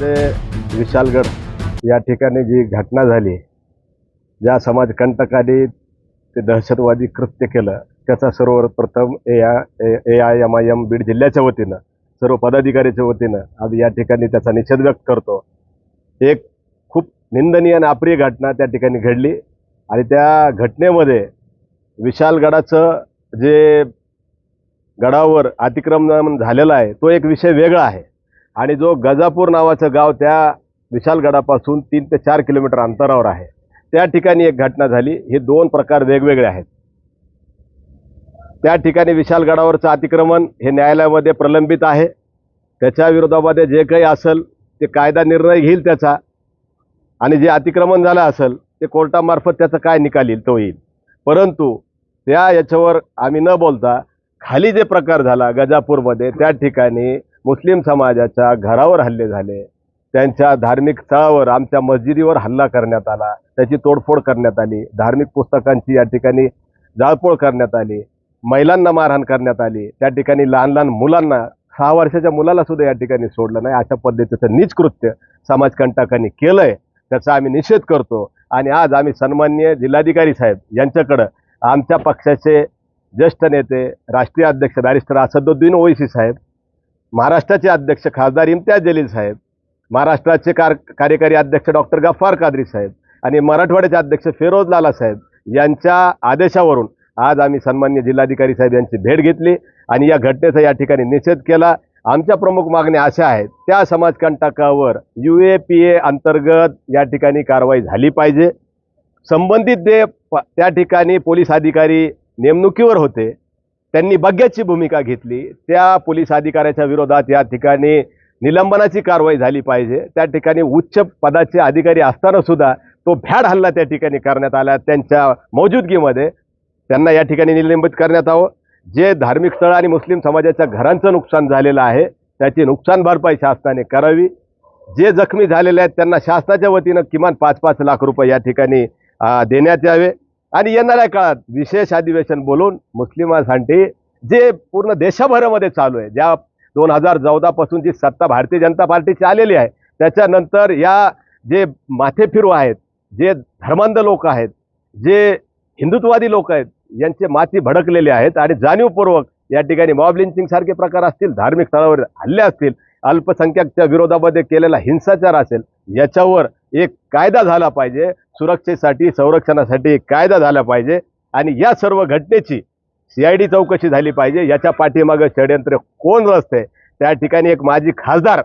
विशालगड या ठिकाणी जी घटना झाली ज्या समाजकंटकाने ते दहशतवादी कृत्य केलं त्याचा सर्वप्रथम A A I M I M Beed जिल्ह्याच्या वतीनं सर्व पदाधिकाऱ्याच्या वतीनं आज या ठिकाणी त्याचा निषेध व्यक्त करतो. एक खूप निंदनीय आणि अप्रिय घटना त्या ठिकाणी घडली आणि त्या घटनेमध्ये विशालगडाचं जे गडावर अतिक्रमण झालेलं आहे तो एक विषय वेगळा आहे. आणि जो गजापूर नावाचं गाव त्या विशालगडापासून तीन ते चार किलोमीटर अंतरावर आहे. त्या ठिकाणी एक घटना झाली. हे दोन प्रकार वेगवेगळे आहेत. त्या ठिकाणी विशालगडावरचं अतिक्रमण हे न्यायालयामध्ये प्रलंबित आहे. त्याच्या विरोधामध्ये जे काही असेल ते कायदा निर्णय घेईल त्याचा. आणि जे अतिक्रमण झालं असेल ते कोर्टामार्फत त्याचा काय निकाल येईल तो येईल. परंतु त्या याच्यावर आम्ही न बोलता खाली जे प्रकार झाला गजापूरमध्ये त्या ठिकाणी मुस्लिम समाजाच्या घरावर हल्ले झाले. त्यांच्या धार्मिक स्थळावर आमच्या मस्जिदीवर हल्ला करण्यात आला. त्याची तोडफोड करण्यात आली. धार्मिक पुस्तकांची या ठिकाणी जाळपोळ करण्यात आली. महिलांना मारहाण करण्यात आली. त्या ठिकाणी लहान लहान मुलांना सहा वर्षाच्या मुलाला सुद्धा या ठिकाणी सोडलं नाही. अशा पद्धतीचं नीच कृत्य समाजकंटकांनी केलंय. त्याचा आम्ही निषेध करतो. आणि आज आम्ही सन्माननीय जिल्हाधिकारी साहेब यांच्याकडं आमच्या पक्षाचे ज्येष्ठ नेते राष्ट्रीय अध्यक्ष बॅरिस्टर असदुद्दीन ओवैसी साहेब महाराष्ट्राचे अध्यक्ष खासदार इम्तियाज जलील साहेब महाराष्ट्राचे कार कार्यकारी अध्यक्ष डॉक्टर गफ्फार कादरी साहेब आणि मराठवाड्याचे अध्यक्ष फिरोज लाला साहेब यांच्या आदेशावरून आज आम्ही सन्मान्य जिल्हाधिकारी साहेब यांची भेट घेतली आणि या घटनेचा या ठिकाणी निषेध केला. आमच्या प्रमुख मागण्या अशा आहेत त्या समाजकंटकावर यू ए पी ए अंतर्गत या ठिकाणी कारवाई झाली पाहिजे. संबंधित जे प- त्या ठिकाणी पोलीस अधिकारी नेमणुकीवर होते त्यांनी बग्याची भूमिका घेतली. त्या पोलीस अधिकाऱ्याच्या विरोधात या ठिकाणी निलंबनाची कारवाई झाली पाहिजे. त्या ठिकाणी उच्च पदाचे अधिकारी असताना सुद्धा तो भ्याड हल्ला त्या ठिकाणी करण्यात आला. त्यांच्या मौजूदगीमध्ये त्यांना या ठिकाणी निलंबित करण्यात यावं जे धार्मिक स्थळं आणि मुस्लिम समाजाच्या घरांचं नुकसान झालेलं आहे त्याची नुकसान भरपाई शासनाने करावी. जे जखमी झालेले आहेत त्यांना शासनाच्या वतीनं किमान पाच पाच लाख रुपये या ठिकाणी देण्यात यावे. आणि येणाऱ्या काळात विशेष अधिवेशन बोलून मुस्लिमांसाठी जे पूर्ण देशभरामध्ये चालू आहे ज्या दोन हजार चौदापासून जी सत्ता भारतीय जनता पार्टीची आलेली आहे त्याच्यानंतर या जे माथेफिरू आहेत जे धर्मांध लोक आहेत जे हिंदुत्ववादी लोक आहेत यांचे माती भडकलेले आहेत आणि जाणीवपूर्वक या ठिकाणी मॉब लिंचिंग सारखे प्रकार असतील धार्मिक स्थळावर हल्ले असतील अल्पसंख्याकच्या विरोधामध्ये केलेला हिंसाचार असेल याच्यावर एक कायदा झाला पाहिजे. सुरक्षेसाठी संरक्षणासाठी एक कायदा झाला पाहिजे. आणि या सर्व घटनेची सी आय डी चौकशी झाली पाहिजे. याच्या पाठीमागं षडयंत्र कोण रचते त्या ठिकाणी एक माजी खासदार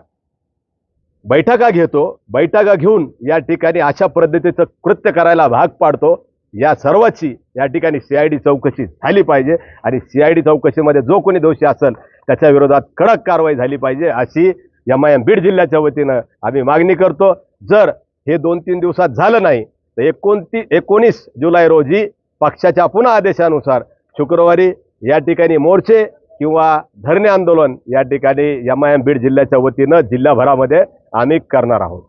बैठका घेतो. बैठका घेऊन या ठिकाणी अशा पद्धतीचं कृत्य करायला भाग पाडतो. या सर्वाची या ठिकाणी सी आय डी चौकशी झाली पाहिजे. आणि सी आय डी चौकशीमध्ये जो कोणी दोषी असेल त्याच्या विरोधात कडक कारवाई झाली पाहिजे अशी एम आय एम बीड जिल्ह्याच्या वतीनं आम्ही मागणी करतो जर हे दोन तीन दिवसात झालं नाही तर एकोणतीस एकोणीस जुलै रोजी पक्षाच्या पुन्हा आदेशानुसार शुक्रवारी या ठिकाणी मोर्चे किंवा धरणे आंदोलन या ठिकाणी एम आय एम बीड जिल्ह्याच्या वतीनं जिल्हाभरामध्ये आम्ही करणार आहोत.